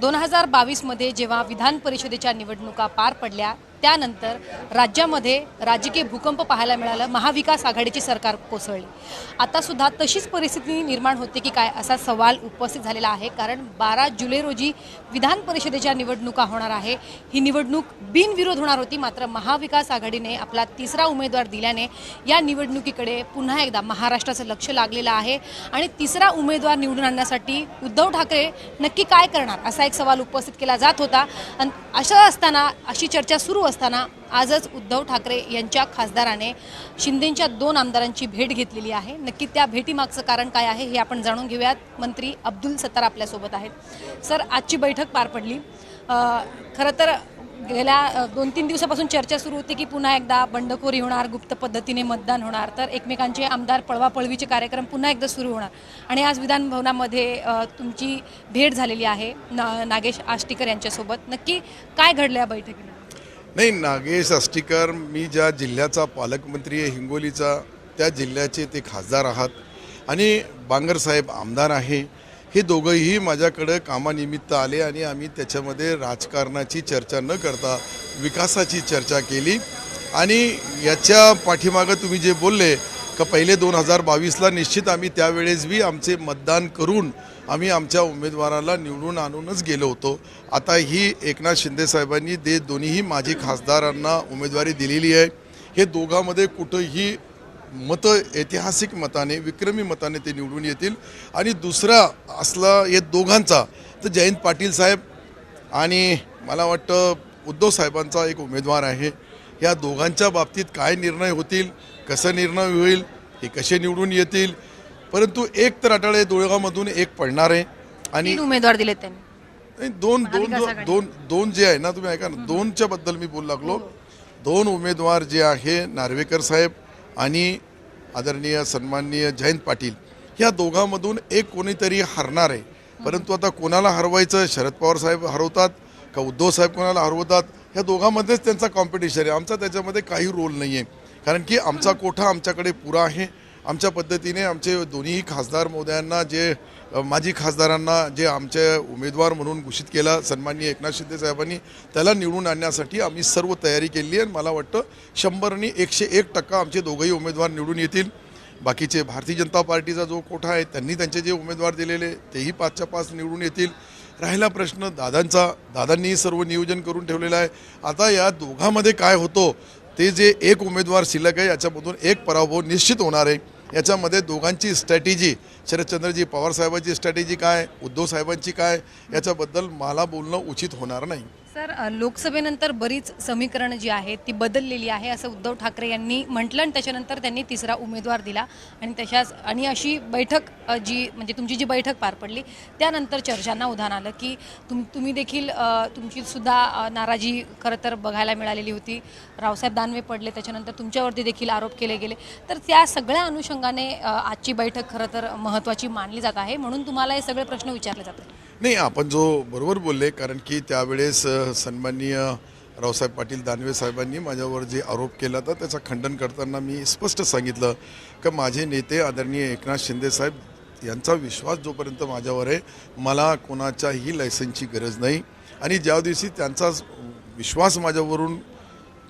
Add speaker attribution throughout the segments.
Speaker 1: दोन हजार बावीसमध्ये जेव्हा विधान परिषदेच्या निवडणुका पार पडल्या त्यानंतर राज्यामध्ये राजकीय भूकंप पाहायला मिळालं. महाविकास आघाडीची सरकार कोसळली. आतासुद्धा तशीच परिस्थिती निर्माण होते की काय असा सवाल उपस्थित झालेला आहे. कारण बारा जुलै रोजी विधान परिषदेच्या निवडणुका होणार आहे. ही निवडणूक बिनविरोध होणार होती. मात्र महाविकास आघाडीने आपला तिसरा उमेदवार दिल्याने या निवडणुकीकडे पुन्हा एकदा महाराष्ट्राचं लक्ष लागलेलं आहे. आणि तिसरा उमेदवार निवडून आणण्यासाठी उद्धव ठाकरे नक्की काय करणार असा एक सवाल उपस्थित केला जात होता. आणि अशा असताना अशी चर्चा सुरू असताना आजच उद्धव ठाकरे यांच्या खासदाराने शिंदेंच्या दोन आमदारांची भेट घेतलेली आहे. नक्की त्या भेटीमागचं कारण काय आहे हे आपण जाणून घेऊयात. मंत्री अब्दुल सत्तार आपल्यासोबत आहेत. सर आजची बैठक पार पडली. खरं तर गेल्या दोन तीन दिवसापासून चर्चा सुरू होती की पुन्हा एकदा बंडखोरी होणार गुप्त पद्धतीने मतदान होणार. तर एकमेकांचे आमदार पळवापळवीचे कार्यक्रम पुन्हा एकदा सुरू होणार. आणि आज विधानभवनामध्ये तुमची भेट झालेली आहे ना नागेश आष्टीकर यांच्यासोबत. नक्की काय घडलं या बैठकीला
Speaker 2: नाही नागेश आष्टीकर मी ज्या जिल्ह्याचा पालकमंत्री आहे हिंगोलीचा त्या जिल्ह्याचे ते खासदार आहात. आणि बांगरसाहेब आमदार आहे. हे दोघंही माझ्याकडं कामानिमित्त आले आणि आम्ही त्याच्यामध्ये राजकारणाची चर्चा न करता विकासाची चर्चा केली. आणि याच्या पाठीमागं तुम्ही जे बोलले का पहिले दोन हजार बावीसला निश्चित आम्ही त्यावेळेस बी आमचे मतदान करून आम्ही आमच्या उमेदवाराला निवडून आणूनच गेलो होतो. आता ही एकनाथ शिंदे साहेबांनी दे दोन्हीही माजी खासदारांना उमेदवारी दिलेली आहे. हे दोघांमध्ये कुठंही मतं ऐतिहासिक मताने विक्रमी मताने ते निवडून येतील. आणि दुसरा असला हे दोघांचा तर जयंत पाटील साहेब आणि मला वाटतं उद्धव साहेबांचा एक उमेदवार आहे. या दोघांच्या बाबतीत काय निर्णय होतील कसं निर्णय होईल हे कसे निवडून येतील परंतु एक तर अटाळे दोघांमधून एक पडणार आहे आणि
Speaker 1: तीन उमेदवार दिलेत त्यांनी.
Speaker 2: नाही, दोन दोन दोन
Speaker 1: आघाडी.
Speaker 2: दोन दोन जे आहे ना तुम्ही ऐका ना दोनच्या बद्दल मी बोलू लागलो. दोन उमेदवार जे आहे नार्वेकर साहेब आणि आदरणीय सन्माननीय जयंत पाटील या दोघांमधून एक कोणीतरी हरणार आहे. परंतु आता कोणाला हरवायचं? शरद पवार साहेब हरवतात का उद्धव साहेब कोणाला हरवतात? ह्या दोघांमध्येच त्यांचा कॉम्पिटिशन आहे. आमचा त्याच्यामध्ये काही रोल नाही आहे कारण की आमचा कोठा आमच्याकडे पुरा आहे. आमच्या पद्धतीने आमचे दोन्ही खासदार महोदयांना जे माजी खासदारांना जे आमचे उमेदवार म्हणून घोषित केला सन्माननीय एकनाथ शिंदे साहेबांनी त्याला निवडून आणण्यासाठी आम्ही सर्व तयारी केली आहे आणि मला वाटतं शंभरनी एकशे एक टक्का आमचे दोघंही उमेदवार निवडून येतील. बाकीचे भारतीय जनता पार्टीचा जो कोठा आहे त्यांनी त्यांचे जे उमेदवार दिलेले तेही पाचच्या पाच निवडून येतील. राहिला प्रश्न दादांचा. दादांनीही सर्व नियोजन करून ठेवलेलं आहे. आता या दोघांमध्ये काय होतो ते जे एक उमेदवार शिल्लक आहे याच्यामधून एक पराभव निश्चित होणार आहे. याच्यामध्ये दोघांची स्ट्रॅटेजी शरदचंद्रजी पवारसाहेबांची स्ट्रॅटेजी काय उद्धव साहेबांची काय याच्याबद्दल मला बोलणं उचित होणार नाही.
Speaker 1: सर लोकसभेनंतर बरीच समीकरणं जी आहेत ती बदललेली आहे असं उद्धव ठाकरे यांनी म्हटलं आणि त्याच्यानंतर त्यांनी तिसरा उमेदवार दिला आणि तशाच आणि अशी बैठक जी म्हणजे तुमची जी बैठक पार पडली त्यानंतर चर्चांना उधाण आलं की तुम तुम्ही देखील तुमची सुद्धा नाराजी खरं तर बघायला मिळालेली होती. रावसाहेब दानवे पडले त्याच्यानंतर तुमच्यावरती देखील आरोप केले गेले. तर त्या सगळ्या अनुषंगाने आजची बैठक खरं तर महत्त्वाची मानली जात आहे म्हणून तुम्हाला हे सगळे प्रश्न विचारले जातात.
Speaker 2: नाही आपण जो बरोबर बोलले कारण की त्यावेळेस सन्माननीय रावसाहेब पाटील दानवे साहेबांनी माझ्यावर जे आरोप केला होता त्याचं खंडन करताना मी स्पष्ट सांगितलं की माझे नेते आदरणीय एकनाथ शिंदे साहेब यांचा विश्वास जोपर्यंत माझ्यावर आहे मला कोणाच्याही लायसनची गरज नाही. आणि ज्या दिवशी त्यांचा विश्वास माझ्यावरून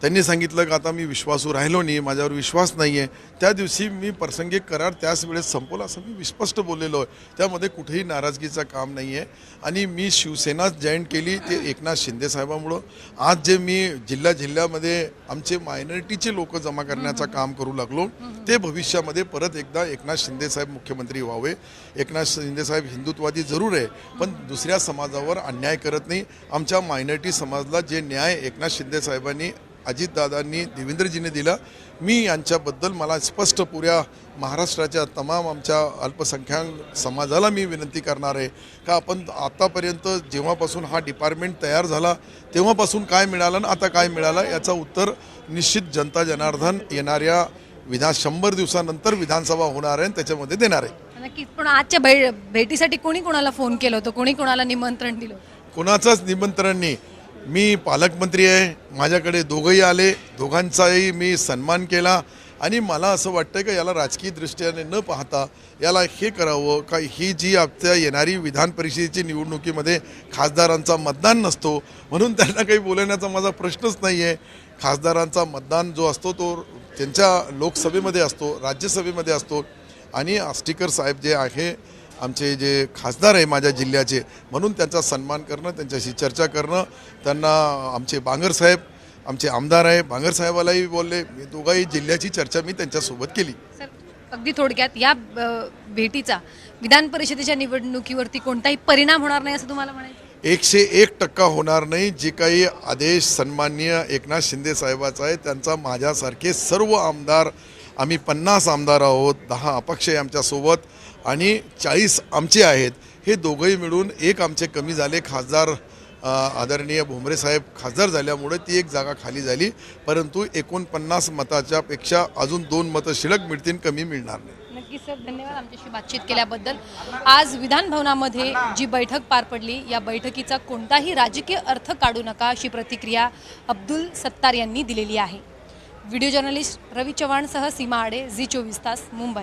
Speaker 2: त्यांनी सांगितलं की आता मी विश्वासू राहिलो नाही माझ्यावर विश्वास नाही आहे त्या दिवशी मी प्रसंगिक करार त्याच वेळेस संपवला असं मी स्पष्ट बोललेलो आहे. त्यामध्ये कुठेही नाराजगीचं काम नाही आहे आणि मी शिवसेना जॉईन केली ते एकनाथ शिंदे साहेबामुळं. आज जे मी जिल्ह्या जिल्ह्यामध्ये आमचे मायनॉरिटीचे लोक जमा करण्याचं काम करू लागलो ते भविष्यामध्ये परत एकदा एकनाथ शिंदे साहेब मुख्यमंत्री व्हावे. एकनाथ शिंदे साहेब हिंदुत्वादी जरूर आहे पण दुसऱ्या समाजावर अन्याय करत नाही. आमच्या मायनॉरिटी समाजाला जे न्याय एकनाथ शिंदे साहेबांनी अजितदादांनी देवेंद्रजीने दिला. मी यांच्याबद्दल मला स्पष्ट पुऱ्या महाराष्ट्राच्या तमाम आमच्या अल्पसंख्याक समाजाला मी विनंती करणार आहे. का आपण आतापर्यंत जेव्हापासून हा डिपार्टमेंट तयार झाला तेव्हापासून काय मिळालं आणि आता काय मिळालं याचं उत्तर निश्चित जनता जनार्दन येणाऱ्या विधान शंभर दिवसानंतर विधानसभा होणार आहे आणि त्याच्यामध्ये देणार आहे.
Speaker 1: नक्कीच. पण आजच्या भे भेटीसाठी कोणी कोणाला फोन केलं होतं? कोणी कोणाला निमंत्रण दिलं?
Speaker 2: कोणाचाच निमंत्रण नाही. मी पालकमंत्री आहे माझ्याकडे दोघंही आले दोघांचाही मी सन्मान केला आणि मला असं वाटतं का याला राजकीय दृष्ट्याने न पाहता याला हे करावं का ही जी आपल्या येणारी विधान परिषदेची निवडणुकीमध्ये खासदारांचा मतदान नसतो म्हणून त्यांना काही बोलण्याचा माझा प्रश्नच नाही आहे खासदारांचा मतदान जो असतो तो त्यांच्या लोकसभेमध्ये असतो राज्यसभेमध्ये असतो आणि आष्टीकर साहेब जे आहे आमचे जे खासदार आहे माझ्या जिल्ह्याचे म्हणून त्यांचा सन्मान करणं त्यांच्याशी चर्चा करणं त्यांना आमचे बांगर साहेब आमचे आमदार आहे बांगर साहेबालाही बोलले मी दोघाही जिल्ह्याची चर्चा मी त्यांच्यासोबत केली.
Speaker 1: सर अगदी थोडक्यात या भेटीचा विधान परिषदेच्या निवडणुकीवरती कोणताही परिणाम होणार नाही असं तुम्हाला म्हणायचं?
Speaker 2: एकशे एक टक्का होणार नाही जे काही आदेश सन्माननीय एकनाथ शिंदे साहेबाचा आहे त्यांचा माझ्यासारखे सर्व आमदार आम्ही पन्नास आमदार आहोत दहा अपक्ष आहे आमच्यासोबत आणि चाळीस आमचे आहेत. हे दोघंही मिळून एक आमचे कमी झाले. खासदार आदरणीय भुमरे साहेब खासदार झाल्यामुळे ती एक जागा खाली झाली. परंतु एकोणपन्नास मताच्या पेक्षा अजून दोन मतं शिल्लक मिळतील कमी मिळणार नाही.
Speaker 1: नक्की सर धन्यवाद आमच्याशी बातचीत केल्याबद्दल. आज विधान भवनामध्ये जी बैठक पार पडली या बैठकीचा कोणताही राजकीय अर्थ काढू नका अशी प्रतिक्रिया अब्दुल सत्तार यांनी दिलेली आहे. व्हिडिओ जर्नलिस्ट रवी चव्हाणसह सीमा आडे झी चोवीस तास मुंबई.